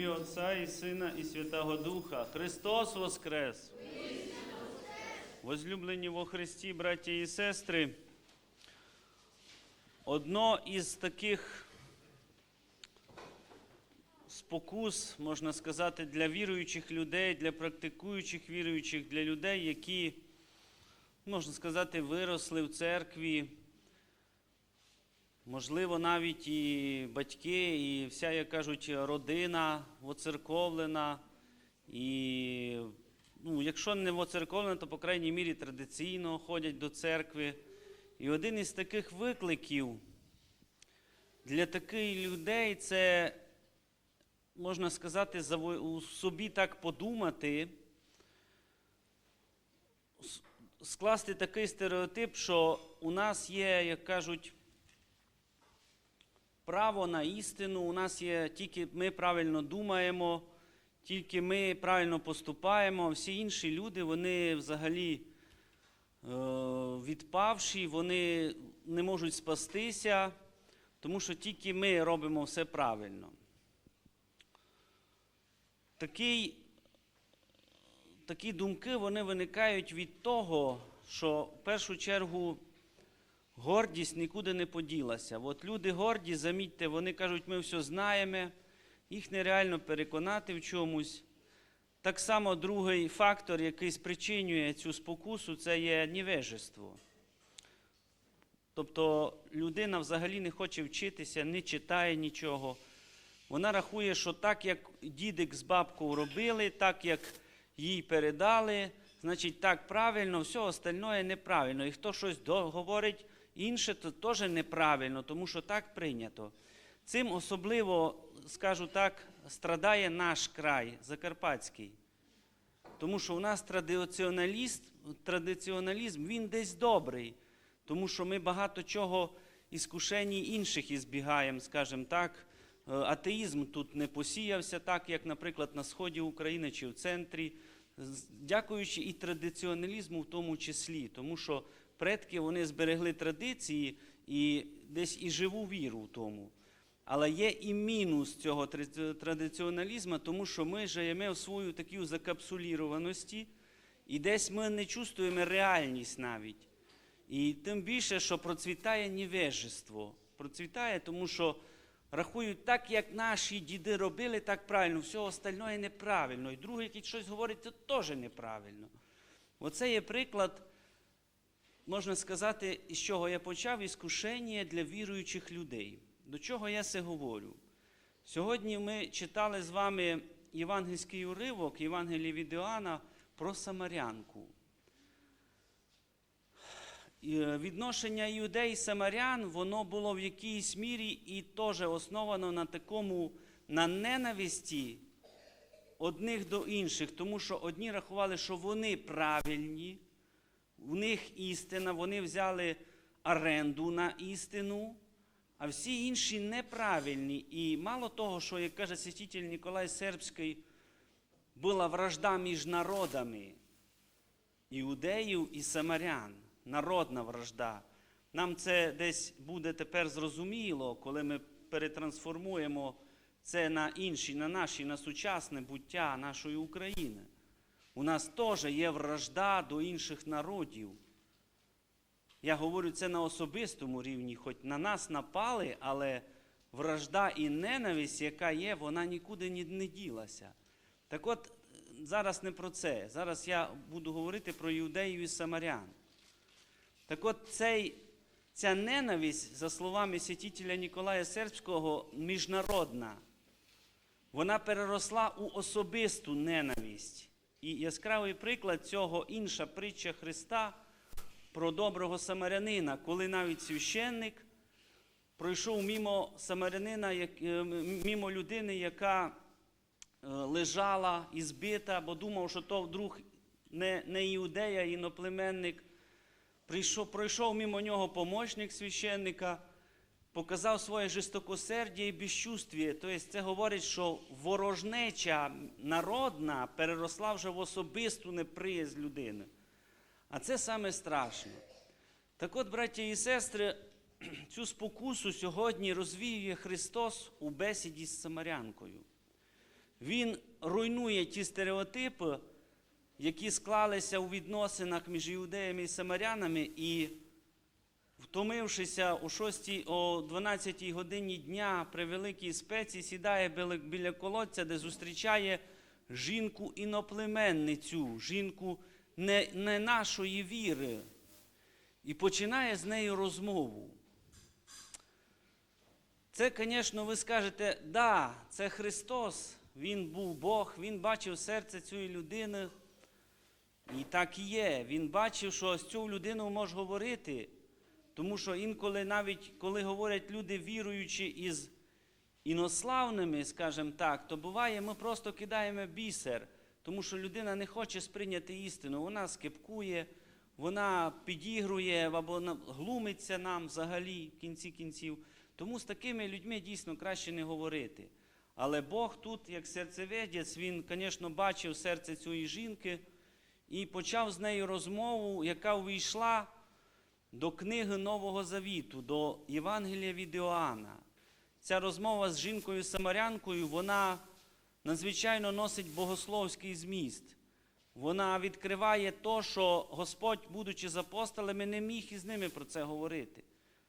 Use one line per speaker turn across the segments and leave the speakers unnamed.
ім'я Отця і Сина, і Святого Духа. Христос Воскрес! Возлюблені во Христі, браті і сестри, одно із таких спокус, можна сказати, для віруючих людей, для практикуючих віруючих, для людей, які, можна сказати, виросли в церкві, Можливо, навіть і батьки, і вся, як кажуть, родина воцерковлена. І ну, якщо не воцерковлена, то, по крайній мірі, традиційно ходять до церкви. І один із таких викликів для таких людей це, можна сказати, у собі так подумати, скласти такий стереотип, що у нас є, як кажуть, право на істину. У нас є тільки ми правильно думаємо, тільки ми правильно поступаємо. Всі інші люди, вони взагалі е, відпавші, вони не можуть спастися, тому що тільки ми робимо все правильно. Такий, такі думки вони виникають від того, що в першу чергу гордість нікуди не поділася. От люди горді, замітьте, вони кажуть, ми все знаємо, їх нереально переконати в чомусь. Так само другий фактор, який спричинює цю спокусу, це є невежество. Тобто людина взагалі не хоче вчитися, не читає нічого. Вона рахує, що так, як дідик з бабкою робили, так як їй передали, значить так правильно, все остальное неправильно. І хто щось говорить інше, то теж неправильно, тому що так прийнято. Цим особливо, скажу так, страдає наш край Закарпатський. Тому що у нас традиціоналіст, традиціоналізм, він десь добрий, тому що ми багато чого іскушені інших ізбігаємо, скажімо так. Е, Атеїзм тут не посіявся так, як, наприклад, на сході України чи в центрі, дякуючи і традиціоналізму в тому числі, тому що предки вони зберегли традиції і десь і живу віру в тому. Але є і мінус цього традиціоналізму, тому що ми живемо в свою таку закапсулірованості, і десь ми не чувствуємо реальність навіть. І тим більше, що процвітає невежество. Процвітає, тому що рахують так, як наші діди робили, так правильно, все остальне неправильно. І другий, який щось говорить, це теж неправильно. Оце є приклад, можна сказати, із чого я почав, іскушення для віруючих людей. До чого я це говорю? Сьогодні ми читали з вами євангельський уривок Євангелія від Іоанна про Самарянку. Е, Відношення іудей і самарян, воно було в якійсь мірі і теж основано на такому на ненависті одних до інших, тому що одні рахували, що вони правильні, в них істина, вони взяли оренду на істину, а всі інші неправильні. І мало того, що, як каже святитель Ніколай Сербський, була вражда між народами іудеїв і самарян, народна вражда. Нам це десь буде тепер зрозуміло, коли ми перетрансформуємо це на інші, на наші, на сучасне буття нашої України. У нас теж є вражда до інших народів. Я говорю це на особистому рівні, хоч на нас напали, але вражда і ненависть, яка є, вона нікуди не ділася. Так от, зараз не про це. Зараз я буду говорити про іудеїв і самарян. Так от цей, ця ненависть, за словами святителя Ніколая Сербського, міжнародна, вона переросла у особисту ненависть. І яскравий приклад цього інша притча Христа про доброго самарянина, коли навіть священник пройшов мімо самарянина, е, мімо людини, яка е, лежала і збита, бо думав, що то вдруг не, не іудея, іноплеменник. Прийшов, пройшов мимо нього помічник священника, показав своє жестокосердя і безчувствіє. Тобто це говорить, що ворожнеча народна переросла вже в особисту неприязнь людини. А це саме страшно. Так от, браття і сестри, цю спокусу сьогодні розвіює Христос у бесіді з Самарянкою. він руйнує ті стереотипи, які склалися у відносинах між іудеями і самарянами, і, втомившися о 6, о 12 годині дня при великій спеці, сідає біля- колодця, де зустрічає жінку іноплеменницю, жінку не, не нашої віри, і починає з нею розмову. Це, звісно, ви скажете, да, це Христос, Він був Бог, Він бачив серце цієї людини. І так і є. Він бачив, що з цю людину може говорити. Тому що інколи, навіть коли говорять люди, віруючи із інославними, скажімо так, то буває, ми просто кидаємо бісер, тому що людина не хоче сприйняти істину. Вона скепкує, вона підігрує або глумиться нам взагалі в кінці кінців. Тому з такими людьми дійсно краще не говорити. Але Бог тут, як серцеведець, він, звісно, бачив серце цієї жінки і почав з нею розмову, яка увійшла до книги Нового Завіту, до Євангелія від Іоанна. Ця розмова з жінкою Самарянкою, вона надзвичайно носить богословський зміст. Вона відкриває то, що Господь, будучи з апостолами, не міг із ними про це говорити.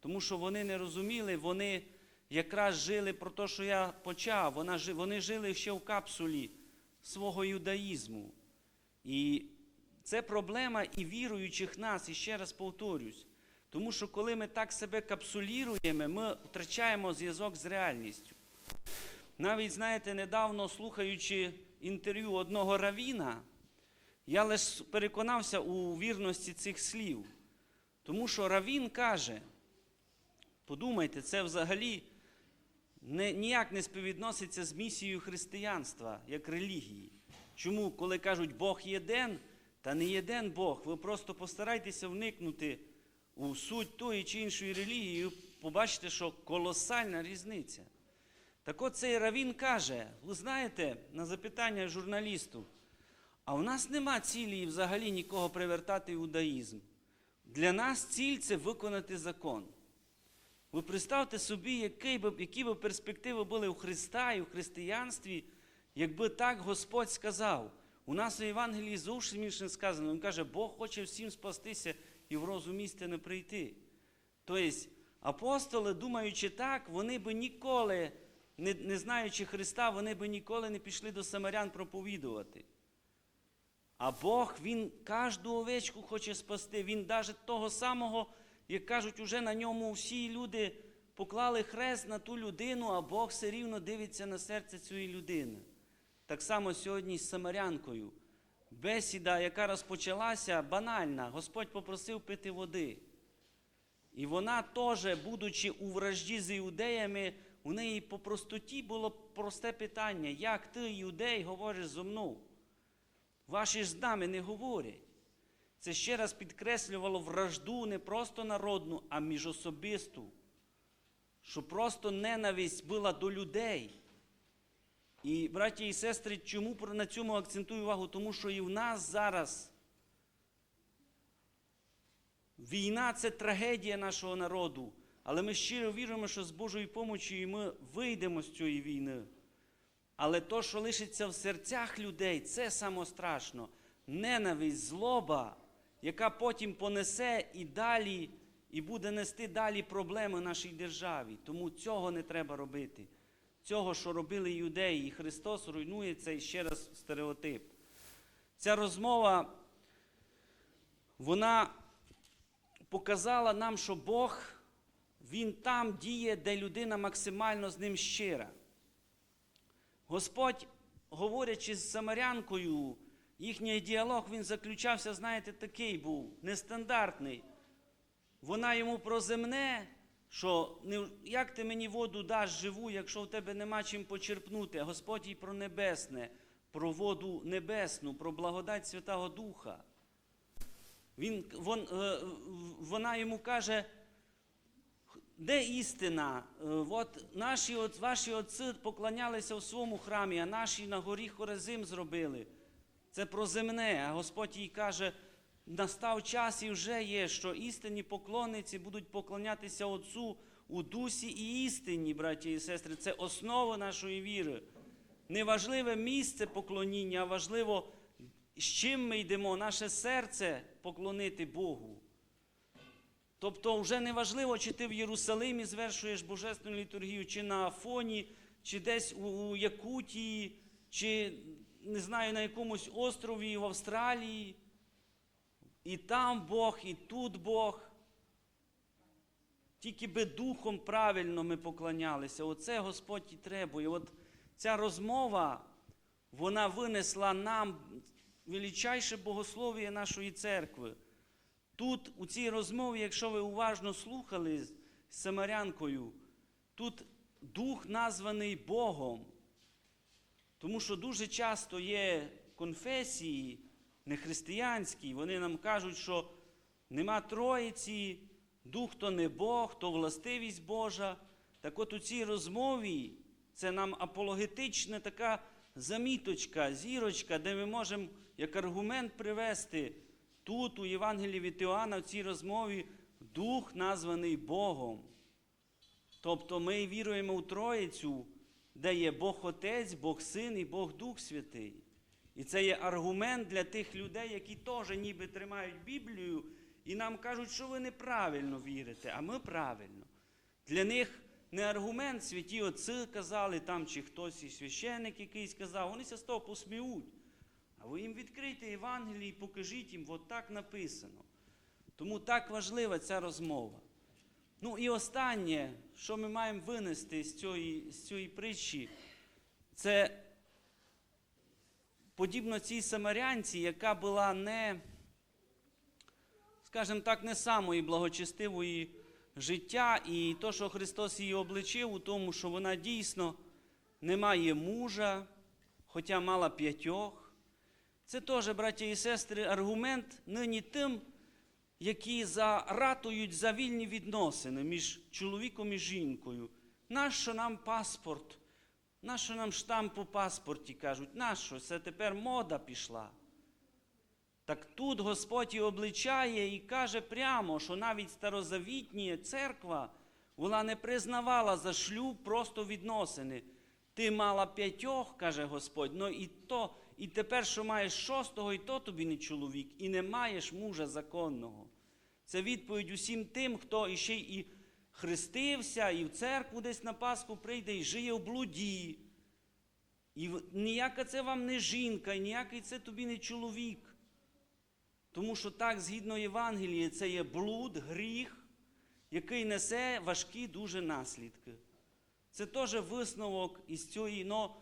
Тому що вони не розуміли, вони якраз жили про те, що я почав. Вони жили ще в капсулі свого юдаїзму. І це проблема і віруючих нас, і ще раз повторюсь. Тому що коли ми так себе капсулюємо, ми втрачаємо зв'язок з реальністю. Навіть, знаєте, недавно слухаючи інтерв'ю одного равіна, я лише переконався у вірності цих слів. Тому що равін каже, подумайте, це взагалі не, ніяк не співвідноситься з місією християнства як релігії. Чому, коли кажуть Бог єден, та не єден Бог, ви просто постарайтеся вникнути у суть тої чи іншої релігії, і побачите, що колосальна різниця. Так от цей равін каже: ви знаєте, на запитання журналісту, а у нас нема цілі взагалі нікого привертати в іудаїзм. Для нас ціль це виконати закон. Ви представте собі, які б, які б перспективи були у Христа і в християнстві, якби так Господь сказав. У нас у Євангелії зовсім інше сказано. Він каже, Бог хоче всім спастися і в розум істини прийти. Тобто апостоли, думаючи так, вони би ніколи, не, не знаючи Христа, вони би ніколи не пішли до самарян проповідувати. А Бог, Він кожну овечку хоче спасти. Він навіть того самого, як кажуть, уже на ньому всі люди поклали хрест на ту людину, а Бог все рівно дивиться на серце цієї людини. Так само сьогодні з Самарянкою. Бесіда, яка розпочалася, банальна. Господь попросив пити води. І вона теж, будучи у вражді з іудеями, у неї по простоті було просте питання: як ти, іудей, говориш зо мною? Ваші ж з нами не говорять. Це ще раз підкреслювало вражду не просто народну, а міжособисту. Що просто ненависть була до людей. І, браті і сестри, чому на цьому акцентую увагу? Тому що і в нас зараз війна це трагедія нашого народу. Але ми щиро віримо, що з Божою допомогою ми вийдемо з цієї війни. Але то, що лишиться в серцях людей, це саме страшно. Ненависть, злоба, яка потім понесе і далі, і буде нести далі проблеми нашій державі. Тому цього не треба робити. Цього, що робили юдеї, і Христос руйнує цей ще раз стереотип. Ця розмова, вона показала нам, що Бог, Він там діє, де людина максимально з ним щира. Господь, говорячи з самарянкою, їхній діалог він заключався, знаєте, такий був, нестандартний. Вона йому про земне, що як ти мені воду даш живу, якщо в тебе нема чим почерпнути, Господь їй про небесне, про воду небесну, про благодать Святого Духа. Він, вон, е, вона йому каже, де істина? Е, От наші, от, ваші отці поклонялися в своєму храмі, а наші на горі Хорезим зробили. Це про земне. А Господь їй каже, настав час і вже є, що істинні поклонниці будуть поклонятися Отцу у дусі і істині, браті і сестри. Це основа нашої віри. не важливе місце поклоніння, а важливо, з чим ми йдемо, наше серце поклонити Богу. Тобто вже не важливо, чи ти в Єрусалимі звершуєш божественну літургію, чи на Афоні, чи десь у Якутії, чи не знаю, на якомусь острові в Австралії. І там Бог, і тут Бог. Тільки би духом правильно ми поклонялися. Оце Господь і требує. От ця розмова, вона винесла нам величайше богослов'я нашої церкви. Тут, у цій розмові, якщо ви уважно слухали з Самарянкою, тут дух названий Богом. Тому що дуже часто є конфесії нехристиянські, вони нам кажуть, що нема Троїці, дух то не Бог, то властивість Божа. Так от у цій розмові це нам апологетична така заміточка, зірочка, де ми можемо як аргумент привести тут, у Євангелії від Іоанна, в цій розмові, дух названий Богом. Тобто ми віруємо у Троїцю, де є Бог Отець, Бог Син і Бог Дух Святий. І це є аргумент для тих людей, які теж ніби тримають Біблію і нам кажуть, що ви неправильно вірите, а ми правильно. Для них не аргумент святі отці казали там, чи хтось із священник якийсь казав, вони з того посміють. А ви їм відкрийте Євангеліє і покажіть їм, от так написано. Тому так важлива ця розмова. Ну і останнє, що ми маємо винести з цієї, з цієї притчі, це подібно цій самарянці, яка була не, скажімо так, не самої благочестивої життя, і то, що Христос її обличив, у тому, що вона дійсно не має мужа, хоча мала п'ятьох. Це теж, браті і сестри, аргумент нині тим, які заратують за вільні відносини між чоловіком і жінкою. Нащо нам паспорт? Нащо нам штамп у паспорті кажуть? Нащо? Це тепер мода пішла. Так тут Господь і обличає і каже прямо, що навіть старозавітня церква вона не признавала за шлюб просто відносини. Ти мала п'ятьох, каже Господь, ну і то, і тепер, що маєш шостого, і то тобі не чоловік, і не маєш мужа законного. Це відповідь усім тим, хто іще і хрестився, і в церкву десь на Пасху прийде, і жиє в блуді. І ніяка це вам не жінка, і ніякий це тобі не чоловік. Тому що так, згідно Євангелії, це є блуд, гріх, який несе важкі дуже наслідки. Це теж висновок із цієї. Но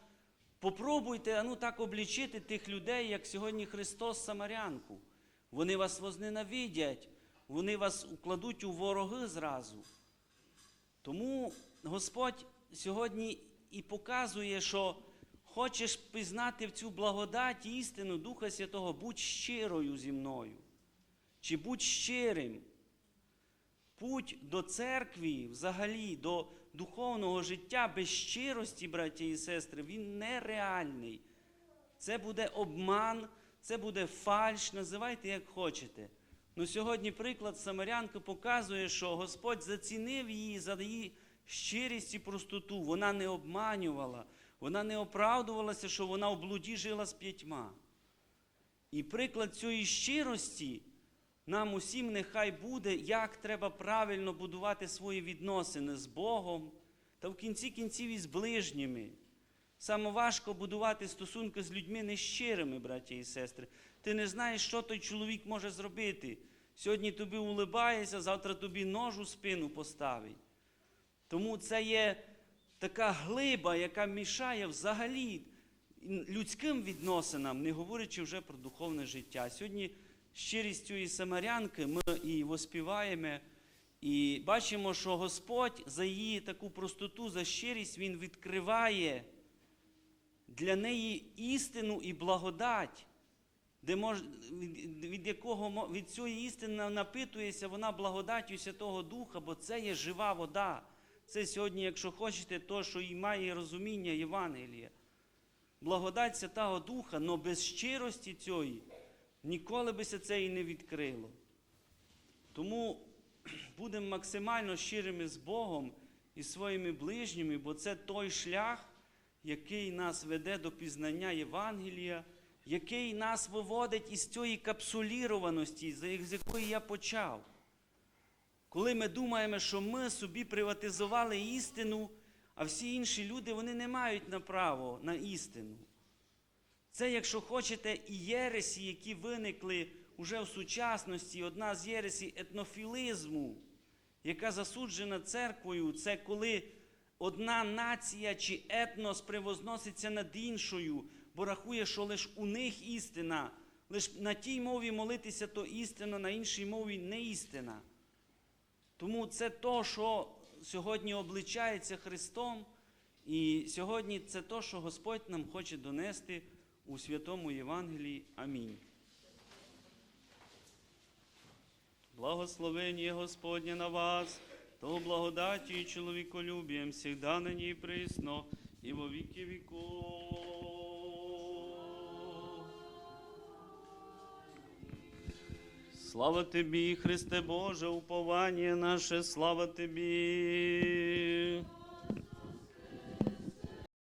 попробуйте ну, так облічити тих людей, як сьогодні Христос Самарянку. Вони вас возненавидять, вони вас укладуть у вороги зразу. Тому Господь сьогодні і показує, що хочеш пізнати в цю благодать істину Духа Святого, будь щирою зі мною. Чи будь щирим. Путь до церкви, взагалі, до духовного життя без щирості, браті і сестри, він нереальний. Це буде обман, це буде фальш, називайте як хочете. Ну сьогодні приклад Самарянки показує, що Господь зацінив її за її щирість і простоту. Вона не обманювала, вона не оправдувалася, що вона в блуді жила з п'ятьма. І приклад цієї щирості нам усім нехай буде, як треба правильно будувати свої відносини з Богом та в кінці кінців із ближніми. Саме важко будувати стосунки з людьми нещирими, браті і сестри. Ти не знаєш, що той чоловік може зробити. Сьогодні тобі улибається, завтра тобі нож у спину поставить. Тому це є така глиба, яка мішає взагалі людським відносинам, не говорячи вже про духовне життя. Сьогодні щирістю і самарянки ми і воспіваємо, і бачимо, що Господь за її таку простоту, за щирість Він відкриває для неї істину і благодать, де мож, від, від якого від цієї істини напитується вона благодаттю Святого Духа, бо це є жива вода. Це сьогодні, якщо хочете, то, що і має розуміння Євангелія. Благодать Святого Духа, але без щирості цієї ніколи би це і не відкрило. Тому будемо максимально щирими з Богом і своїми ближніми, бо це той шлях, який нас веде до пізнання Євангелія, який нас виводить із цієї капсулірованості, з якої я почав. Коли ми думаємо, що ми собі приватизували істину, а всі інші люди вони не мають на право на істину. Це, якщо хочете, і єресі, які виникли уже в сучасності, одна з єресій етнофілізму, яка засуджена церквою, це коли одна нація чи етнос превозноситься над іншою, бо рахує, що лише у них істина, лише на тій мові молитися то істина, на іншій мові не істина. Тому це то, що сьогодні обличається Христом, і сьогодні це то, що Господь нам хоче донести у святому Євангелії. Амінь. Благословення Господнє на вас, то благодаті і чоловіколюбієм всегда нині і присно, і во віки віков. Слава тобі, Христе Боже, уповання наше, слава тобі.